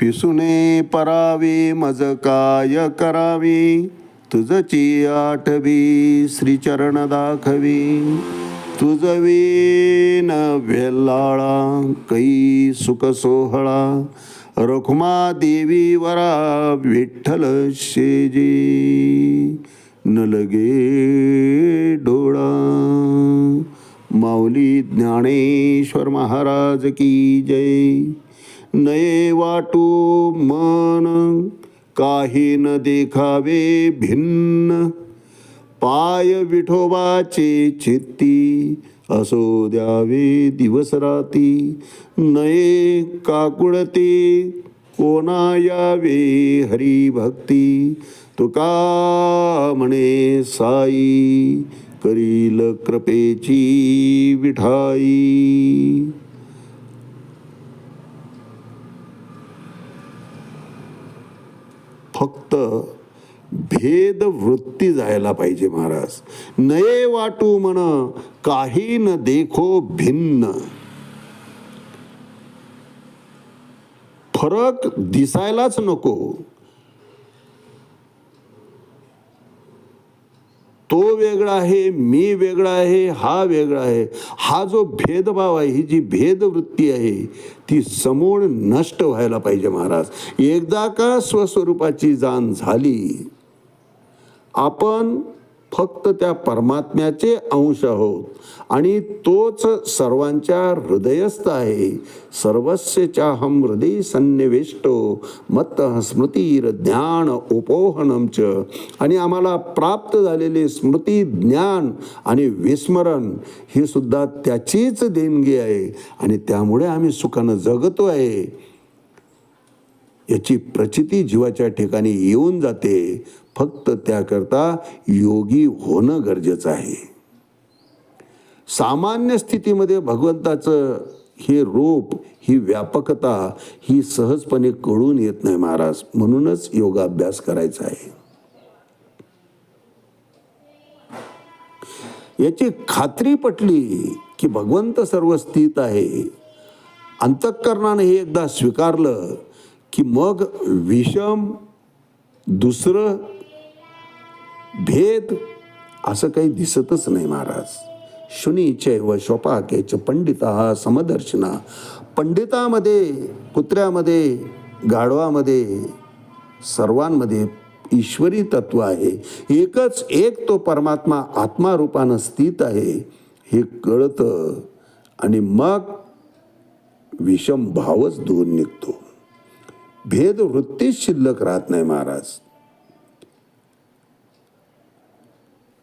पिसुने परावे मज काय करावी तुझची आठवी श्रीचरण दाखवी. तुझ वेन वेल्लाळा कै सुख सोहळा. रखुमा देवी वरा विठ्ठल शेजी. न लगे डोळा. माऊली ज्ञानेश्वर महाराज की जय. नये वाटू मन. काही न देखावे भिन्न. पाय विठोबाचे चित्ती असो द्यावे दिवस राती नये काकुळते कोणा यावे हरिभक्ती. तुका म्हणे साई करील कृपेची विठाई. फक्त भेद वृत्ती जायला पाहिजे महाराज. नये वाटू म्हण काही न देखो भिन्न. फरक दिसायलाच नको. तो वेगळा आहे मी वेगळा आहे हा वेगळा आहे. हा जो भेदभाव आहे ही जी भेदवृत्ती आहे ती समूळ नष्ट व्हायला पाहिजे महाराज. एकदा का स्वस्वरूपाची जाण झाली आपण फक्त त्या परमात्म्याचे अंश आहोत. आणि तोच सर्वांच्या हृदयस्थ आहे. सर्वस्यचाहम हृदय सन्निविष्टो मत स्मृतीर ज्ञान उपोहनमच आणि आम्हाला प्राप्त झालेले स्मृती ज्ञान आणि विस्मरण ही सुद्धा त्याचीच देणगी आहे. आणि त्यामुळे आम्ही सुखानं जगतो आहे याची प्रचिती जीवाच्या ठिकाणी येऊन जाते. फक्त त्याकरता योगी होणं गरजेचं आहे. सामान्य स्थितीमध्ये भगवंताचं हे रूप ही व्यापकता ही सहजपणे कळून येत नाही महाराज. म्हणूनच योगाभ्यास करायचा आहे. याची खात्री पटली की भगवंत सर्व स्थित आहे. अंतःकरणाने हे एकदा स्वीकारलं की मग विषम दुसरं भेद असं काही दिसतच नाही महाराज. शुनीचे व शोपाकेच पंडिता समदर्शना. पंडितामध्ये कुत्र्यामध्ये गाढवामध्ये सर्वांमध्ये ईश्वरी तत्व आहे. एकच एक तो परमात्मा आत्मारूपानं स्थित आहे हे कळतं. आणि मग विषम भावच दूर निघतो. भेद वृत्तीच शिल्लक राहत नाही महाराज.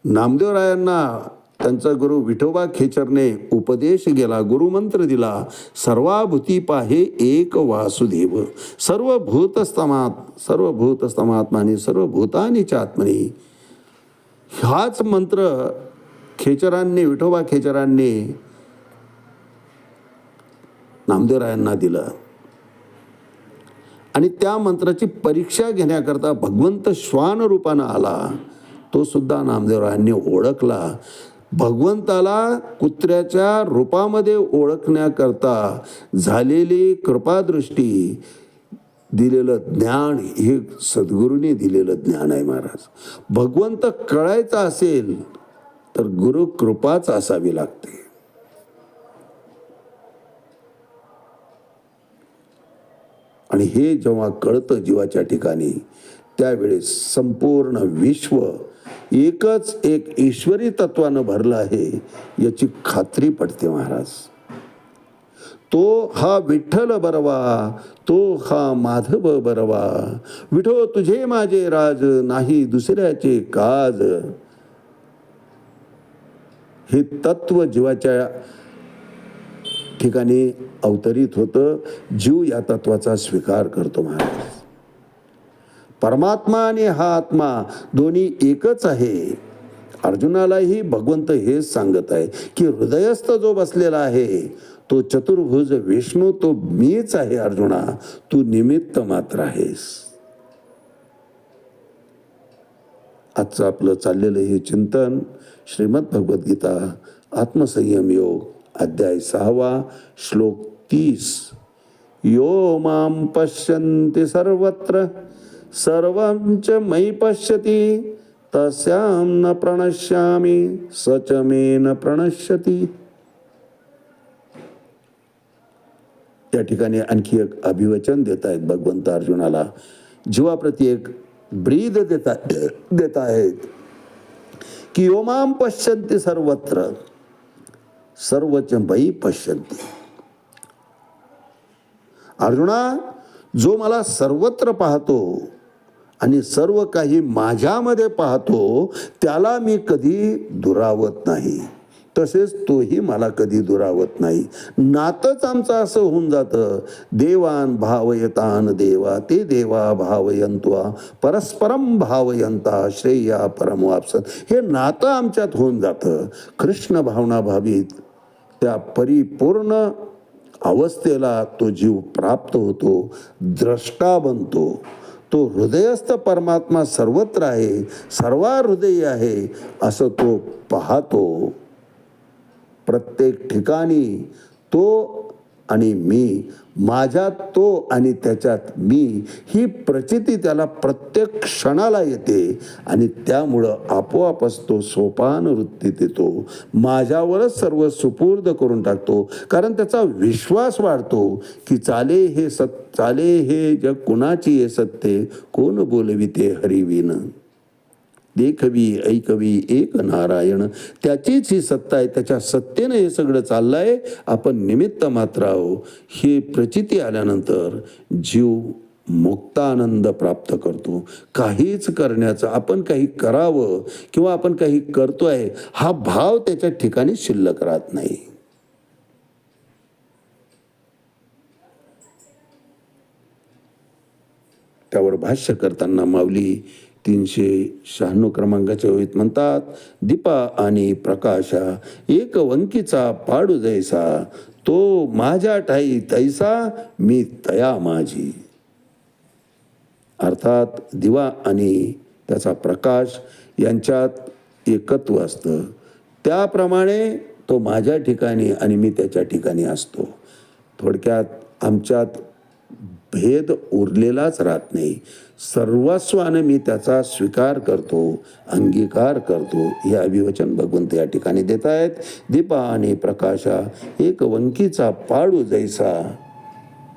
नामदेवरायांना त्यांचा गुरु विठोबा खेचरने उपदेश गेला गुरुमंत्र दिला सर्वाभूती पाहे एक वासुदेव सर्व भूतस्तमात सर्व भूतस्तमात्माने सर्व भूतानीच्या आत्मनी. हाच मंत्र खेचरांनी विठोबा खेचरांनी नामदेवरायांना दिलं. आणि त्या मंत्राची परीक्षा घेण्याकरता भगवंत श्वान रूपानं आला. तो सुद्धा नामदेवरायांनी ओळखला. भगवंताला कुत्र्याच्या रूपामध्ये ओळखण्याकरता झालेली कृपादृष्टी दिलेलं ज्ञान हे सद्गुरूने दिलेलं ज्ञान आहे महाराज. भगवंत कळायचा असेल तर गुरु कृपाच असावी लागते. आणि हे जेव्हा कळतं जीवाच्या ठिकाणी त्यावेळेस संपूर्ण विश्व एकच एक ईश्वरी तत्वानं भरलं आहे याची खात्री पडते महाराज. तो हा विठ्ठल बरवा तो हा माधव बरवा विठो तुझे माझे राज नाही दुसऱ्याचे काज. हे तत्व जीवाच्या ठिकाणी अवतरित होतं. जीव या तत्वाचा स्वीकार करतो महाराज. परमात्मा आणि हा आत्मा दोन्ही एकच आहे. अर्जुनालाही भगवंत हेच सांगत आहे की हृदयस्थ जो बसलेला आहे तो चतुर्भुज विष्णू तो मीच आहे अर्जुना. तू निमित्त मात्र आहेस. आजचं आपलं चाललेलं हे चिंतन श्रीमद भगवद्गीता आत्मसंयम योग. अध्याय सहावा श्लोक तीस. यो माम पश्यन्ति सर्वत्र सर्वं च मयि पश्यति तस्यां न प्रणश्यामि स च मे न प्रणश्यति. या ठिकाणी आणखी एक अभिवचन देत आहेत भगवंत अर्जुनाला. जीवाप्रती एक ब्रीद देता देत आहेत की योमाम पश्यन्ति सर्वत्र सर्वच मयी पश्यंती अर्जुना जो मला सर्वत्र पाहतो आणि सर्व काही माझ्यामध्ये पाहतो त्याला मी कधी दुरावत नाही. तसेच तोही मला कधी दुरावत नाही. नातच आमचं असं होऊन जातं देवान भावयतान देवा ते देवा भावयंत्वा परस्परम भावयंता श्रेया परमवापसत हे नातं आमच्यात होऊन जातं. कृष्ण भावना भावीत त्या परिपूर्ण अवस्थेला तो जीव प्राप्त होतो द्रष्टा बनतो. तो हृदयस्थ परमात्मा सर्वत्र आहे सर्वा हृदयी आहे असं तो पाहतो. प्रत्येक ठिकाणी तो आणि मी माझ्यात तो आणि त्याच्यात मी ही प्रचिती त्याला प्रत्येक क्षणाला येते आणि त्यामुळं आपोआपच तो सोपान वृत्तीत येतो माझ्यावरच सर्व सुपूर्द करून टाकतो. कारण त्याचा विश्वास वाढतो की चाले हे सत चाले हे जग कुणाची हे सत्य? कोण बोलविते हरिविनं देखवी ऐकवी एक नारायण. त्याचीच ही सत्ता आहे त्याच्या सत्तेनं हे सगळं चाललंय. आपण निमित्त मात्र आहो. हे प्रचिती आल्यानंतर जीव मुक्तानंद प्राप्त करतो. काहीच करण्याचं आपण काही करावं किंवा आपण काही करतोय हा भाव त्याच्या ठिकाणी शिल्लक राहत नाही. त्यावर भाष्य करताना माऊली तीनशे शहाण्णव क्रमांकाच्या ओळीत म्हणतात दीपा आणि प्रकाशा एक वंकीचा पाडू जैसा तो माझ्या ठाई तैसा मी तया माझी. अर्थात दिवा आणि त्याचा प्रकाश यांच्यात एकत्व असतं. त्याप्रमाणे तो माझ्या ठिकाणी आणि मी त्याच्या ठिकाणी असतो. थोडक्यात आमच्यात भेद उरलेलाच राहत नाही. सर्वस्वानं मी त्याचा स्वीकार करतो अंगीकार करतो हे अभिवचन भगवंत या ठिकाणी देत आहेत. दीपा आणि प्रकाशा एक वंकीचा पाडू जैसा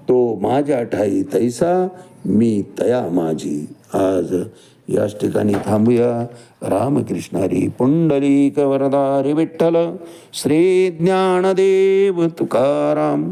तो माझ्या ठाई तैसा मी तया माझी. आज याच ठिकाणी थांबूया. रामकृष्णारी पुंडलिक वरदारी विठ्ठल श्री ज्ञानदेव तुकाराम.